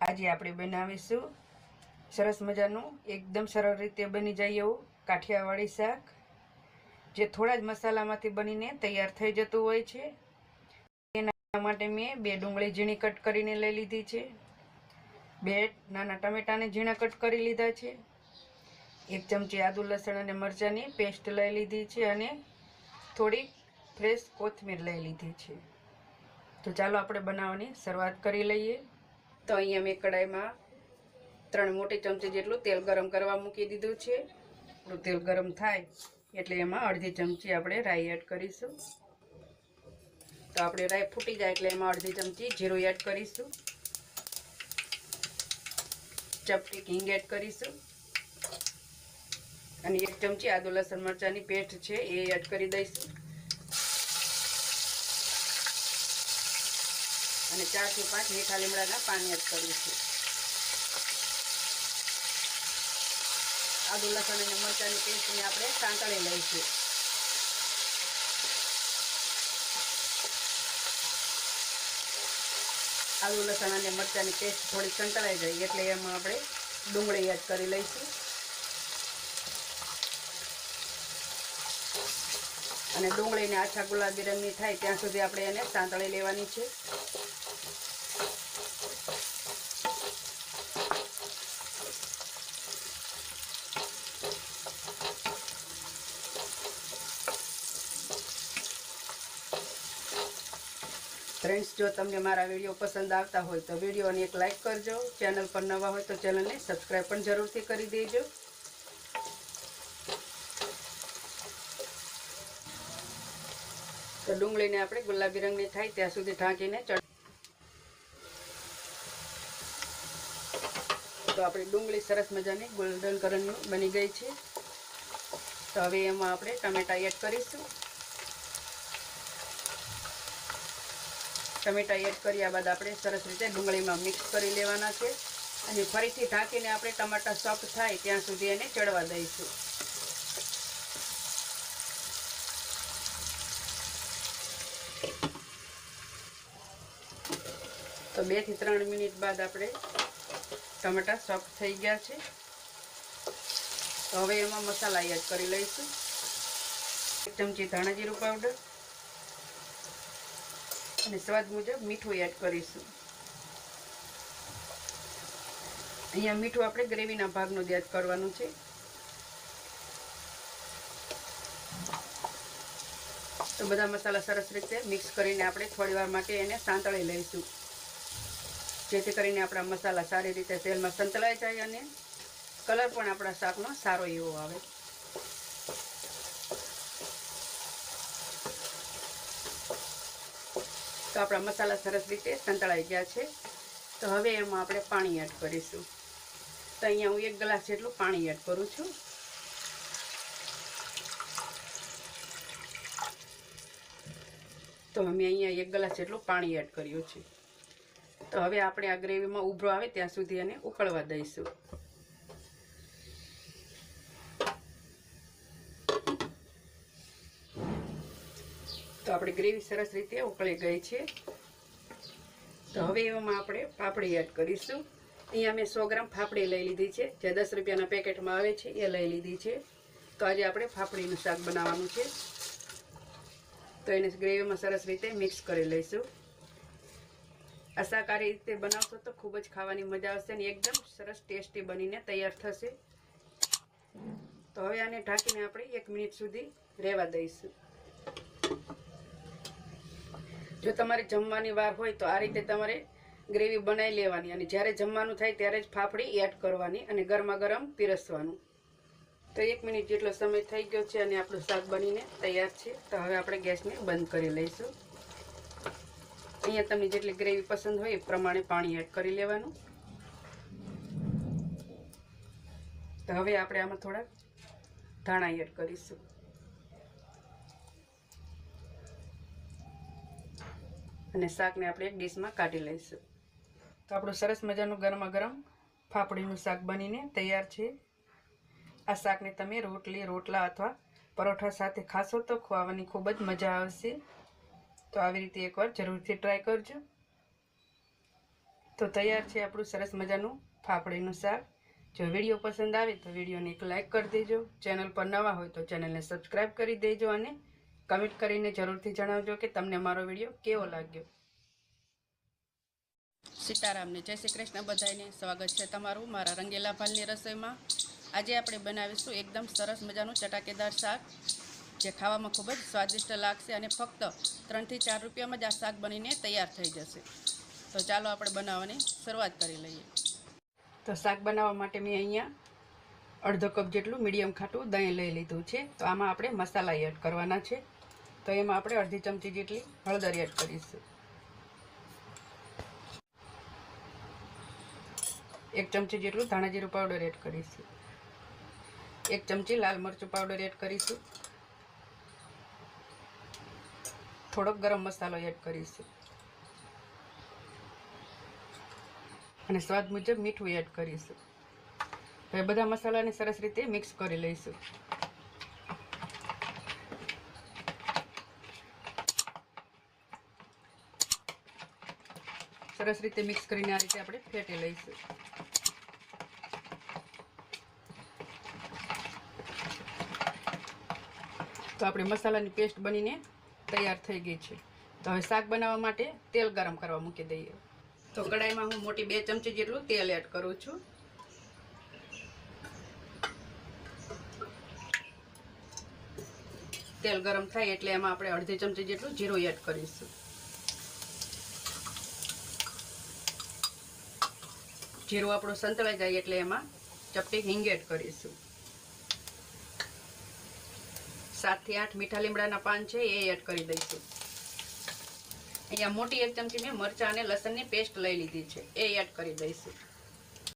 આજે આપણે બનાવીશું. સરસ મજાનું, એકદમ સરળ રીતે બની જાય એવું કાઠિયાવાડી શાક, જે થોડા જ મસાલામાંથી બનીને તૈયાર થઈ જતું હોય છે. એના માટે મેં બે ડુંગળી ઝીણી કટ કરીને લઈ લીધી છે. બે નાના ટમેટાને ઝીણા કટ કરી લીધા છે. એક ચમચી આદુ, લસણ અને મરચાંની પેસ્ટ લઈ લીધી છે અને થોડીક ફ્રેશ કોથમીર લઈ લીધી છે. તો ચાલો આપણે બનાવવાની શરૂઆત કરી લઈએ. તો અહીંયા મેં કડાઈમાં ત્રણ મોટી ચમચી જેટલું તેલ ગરમ કરવા મૂકી દીધું છે. થોડું તેલ ગરમ થાય એટલે એમાં અડધી ચમચી આપણે રાઈ એડ કરીશું. તો આપણે રાઈ ફૂટી જાય એટલે એમાં અડધી ચમચી જીરું એડ કરીશું. ચપટી કિંગ એડ કરીશું. અને એક ચમચી આદુ લસણ મરચાંની પેસ્ટ છે એ એડ કરી દઈશું. અને ચારથી પાંચ મીઠા લીમડાના પાણી એડ કરીશું આદુ, લસણ અને મરચાંની પેસ્ટને આપણે સાંતળી લઈશું. આદુ, લસણ અને મરચાંની પેસ્ટ થોડી સંતળાઈ જાય એટલે એમાં આપણે ડુંગળી એડ કરી લઈશું. અને ડુંગળીને આછા ગુલાબી રંગની થાય ત્યાં સુધી આપણે એને સાંતળી લેવાની છે. ફ્રેન્ડ્સ જો તમને મારા વીડિયો પસંદ આવતા હોય તો વિડીયોને એક લાઇક કરજો. ચેનલ પર નવા હોય તો ચેનલને સબસ્ક્રાઈબ પણ જરૂરથી કરી દેજો. તો ડુંગળીને આપણે ગુલાબી રંગની થાય ત્યાં સુધી ઢાંકીને ચડ તો આપણી ડુંગળી સરસ મજાની ગોલ્ડન કલરની બની ગઈ છે. તો હવે એમાં આપણે ટમેટા એડ કરીશું. ટમેટા એડ કર્યા બાદ આપણે સરસ રીતે ડુંગળીમાં મિક્સ કરી લેવાના છે. અને ફરીથી ઢાંકીને આપણે ટમાટા સોફ્ટ થાય ત્યાં સુધી એને ચડવા દઈશું. તો બેથી ત્રણ મિનિટ બાદ આપણે ટમેટા સોફ્ટ થઈ ગયા છે. તો હવે એમાં મસાલા એડ કરી લઈશું. એક ચમચી ધાણા જીરું પાવડર અને સ્વાદ મુજબ મીઠું એડ કરીશું. અહીંયા મીઠું આપણે ગ્રેવીના ભાગનું જ એડ કરવાનું છે. તો બધા મસાલા સરસ રીતે મિક્સ કરીને આપણે થોડી વાર માટે એને સાંતળી લઈશું. જેથી કરીને આપણા મસાલા સારી રીતે તેલમાં સંતળાઈ જાય અને કલર પણ આપણા શાકનો સારો એવો આવે. તો આપણા મસાલા સરસ રીતે સંતળાઈ ગયા છે. તો હવે એમાં આપણે પાણી એડ કરીશું. તો અહીંયા હું એક ગ્લાસ જેટલું પાણી એડ કરું છું. તો અમે અહીંયા એક ગ્લાસ જેટલું પાણી એડ કર્યું છે. તો હવે આપણે આ ગ્રેવીમાં ઉભરો આવે ત્યાં સુધી એને ઉકળવા દઈશું. તો આપણી ગ્રેવી સરસ રીતે ઉકળી ગઈ છે. તો હવે એમાં આપણે પાપડી એડ કરીશું. અહીંયા મેં સો ગ્રામ ફાફડી લઈ લીધી છે. જે દસ રૂપિયાના પેકેટમાં આવે છે, એ લઈ લીધી છે. તો આજે આપણે ફાફડીનું શાક બનાવવાનું છે. તો એને ગ્રેવીમાં સરસ રીતે મિક્સ કરી લઈશું. આ શાક રીતે બનાવશો તો ખૂબ જ ખાવાની મજા આવશે અને એકદમ સરસ ટેસ્ટી બનીને તૈયાર થશે. તો હવે આને ઢાંકીને આપણે એક મિનિટ સુધી રહેવા દઈશું. જો તમારે જમવાની વાર હોય તો આ રીતે તમારે ગ્રેવી બનાવી લેવાની અને જ્યારે જમવાનું થાય ત્યારે જ ફાફડી એડ કરવાની અને ગરમા ગરમ પીરસવાનું. તો એક મિનિટ જેટલો સમય થઈ ગયો છે અને આપણું શાક બનીને તૈયાર છે, તો હવે આપણે ગેસને બંધ કરી લઈશું. અહીંયા તમને જેટલી ગ્રેવી પસંદ હોય એ પ્રમાણે પાણી એડ કરી લેવાનું. તો હવે આપણે આમાં થોડા ધાણા એડ કરીશું. અને શાકને આપણે એક ડીશમાં કાઢી લઈશું. તો આપણું સરસ મજાનું ગરમા ગરમ ફાફડીનું શાક બનીને તૈયાર છે. આ શાકને તમે રોટલી, રોટલા અથવા પરોઠા સાથે ખાશો તો ખવાવાની ખૂબ જ મજા આવશે. તો આવી રીતે એકવાર જરૂરથી ટ્રાય કરજો. તો તૈયાર છે આપણું સરસ મજાનું ફાફડીનું શાક. જો વીડિયો પસંદ આવે તો વિડીયોને એક લાઇક કરી દેજો. ચેનલ પર નવા હોય તો ચેનલને સબસ્ક્રાઈબ કરી દેજો અને કમેન્ટ કરીને જરૂરથી જણાવજો કે તમને મારો વીડિયો કેવો લાગ્યો. સીતારામને જય શ્રી કૃષ્ણ બધાને સ્વાગત છે તમારું મારા રંગેલા ભાલની રસોઈમાં. આજે આપણે બનાવીશું એકદમ સરસ મજાનું ચટાકેદાર શાક, જે ખાવામાં ખૂબ જ સ્વાદિષ્ટ લાગશે અને ફક્ત ત્રણથી ચાર રૂપિયામાં જ આ શાક બનીને તૈયાર થઈ જશે. તો ચાલો આપણે બનાવવાની શરૂઆત કરી લઈએ. તો શાક બનાવવા માટે મેં અહીંયા અડધો કપ જેટલું મીડિયમ ખાટું દહીં લઈ લીધું છે. તો આમાં આપણે મસાલા એડ કરવાના છે. તો એમાં આપણે અડધી ચમચી જેટલી હળદર એડ કરીશું. એક ચમચી જેટલું ધાણા જીરું પાવડર એડ કરીશું. એક ચમચી લાલ મરચું પાવડર એડ કરીશું. થોડોક ગરમ મસાલો એડ કરીશું. અને સ્વાદ મુજબ મીઠું એડ કરીશું. હવે બધા મસાલાને સરસ રીતે મિક્સ કરી લઈશું. સરસ રીતે મિક્સ કરીને આ રીતે આપણે ફેટી લઈશું. તો આપણે મસાલાની પેસ્ટ બનીને તૈયાર થઈ ગઈ છે. તો હવે શાક બનાવવા માટે તેલ ગરમ કરવા મૂકી દઈએ. તો કડાઈમાં હું મોટી બે ચમચી જેટલું તેલ એડ કરું છું. તેલ ગરમ થાય એટલે એમાં આપણે અડધી ચમચી જેટલું જીરું એડ કરીશું. જીરું આપણું સંતળાઈ જાય એટલે એમાં ચપટી હિંગ એડ કરીશું. સાતથી આઠ મીઠા લીમડાના પાન છે, એ એડ કરી દઈશું. અહીંયા મોટી એક ચમચી મેં મરચાં અને લસણની પેસ્ટ લઈ લીધી છે, એ એડ કરી દઈશું.